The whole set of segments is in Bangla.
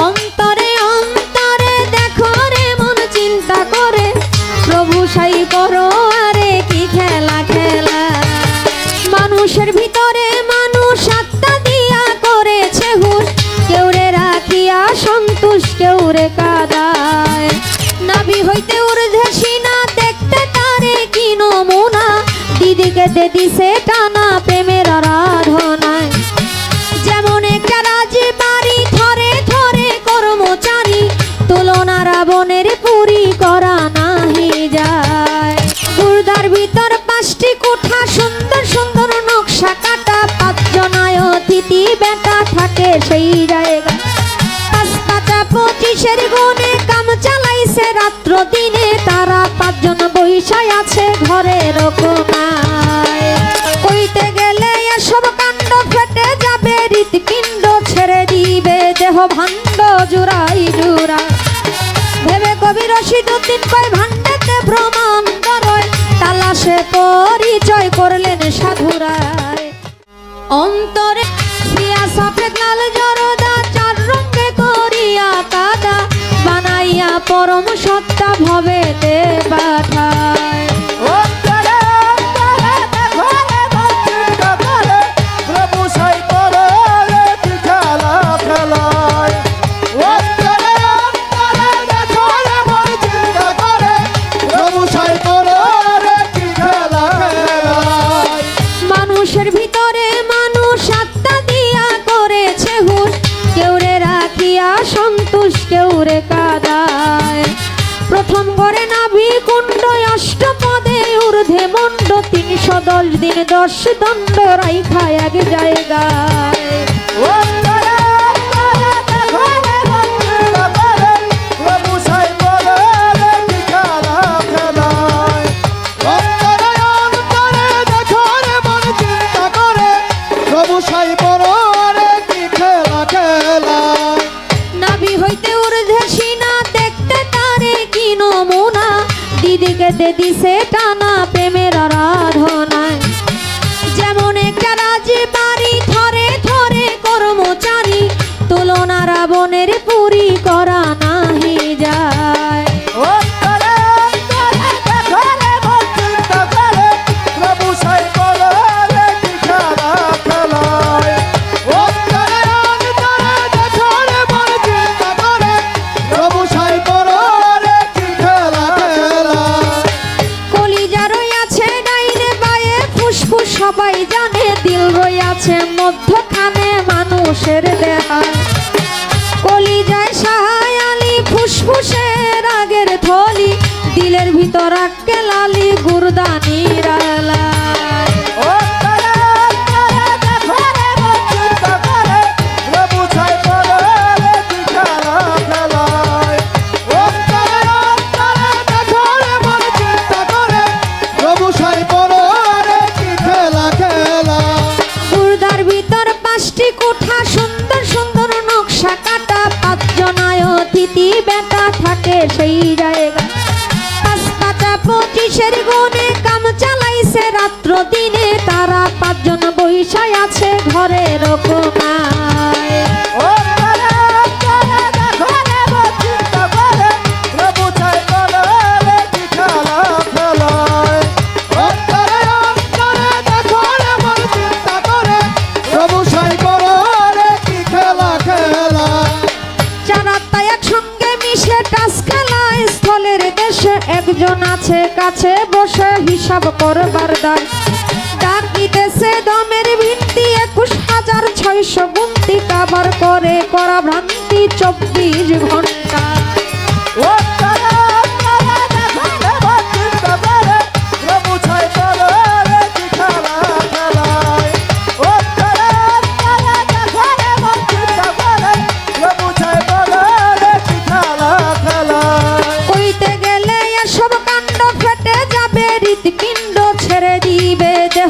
অন্তরে অন্তরে দেখো রে মন চিন্তা করে। প্রভু সাই করো আরে কি খেলা খেলা। মানুষের ভিতরে রাবণের পুরি করা নাহি যায়। ভিতর পাঁচটি কোঠা, সুন্দর সুন্দর নকশা কাটা পাঁচজনায় অতিথি বেটা থাকে সেই জায়গা। পাঁচ পাঁচা পঁচিশের গুণে কাম চালাইছে, রাত্র দিনে তারা পাঁচজন বৈশায় আছে কোনায় কইতে গেলে এসব কাণ্ড ফেটে যাবে, হৃৎপিণ্ড ছেড়ে দিবে, দেহ ভাণ্ড জুড়াই জুড়া ভেবে কবি রশিদুদ্দিন কয় ভান্ডাতে ভ্রমণ করয়, তালাশে পরিচয় করলেন সাধুরায়। অন্তরে প্রিয়া সফেদ লাল জরদা, চার রঙে করিয়া কাদা, বানাইয়া পরম সত্তা ভবে দে করে নাভি কুণ্ড অষ্টপদে ঊর্ধ্বে মণ্ড তিনশো দশ দিন দশ দণ্ড রাইখা এক জায়গায়। দে দিছে টানা প্রেমের আরাধনায়। যেমন একটা রাজে বাড়ি থরে থরে কর্মচারী তুলনা রাবণের মানুষের দেহায় পাঁচটি কোঠা সুন্দর সুন্দর নকশা কাটা পাঁচজনায় অতিথি বেটা থাকে সেই জায়গা। পাঁচ পাঁচা পঁচিশের গুণে কাম চালাইছে রাত্র দিনে তারা পাঁচজন বৈশায় আছে ঘরের কোনায় একজন আছে কাছে, বসে হিসাব করবার দায় ডাকিতেছে দমের ভিত্তি, একুশ হাজার ছয়শো গুন্তি কাবার করে, করা ভ্রান্তি চব্বিশ ঘণ্টা।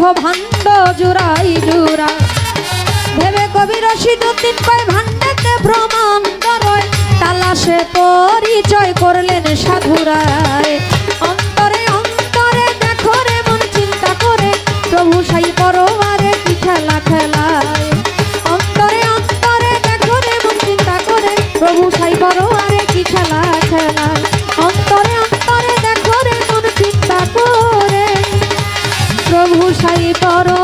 দেহ ভাণ্ড জুড়াই জুড়া। ভেবে কবি রশিদুদ্দিন কয় ভাণ্ডেতে ভ্রমণ করয়। তালাশে পরিচয় করলেন সাধুরায়। অন্তরে অন্তরে দেখো রে মন চিন্তা করে। প্রভু সাই করো আরে কি খেলা খেলায়। দেখো রে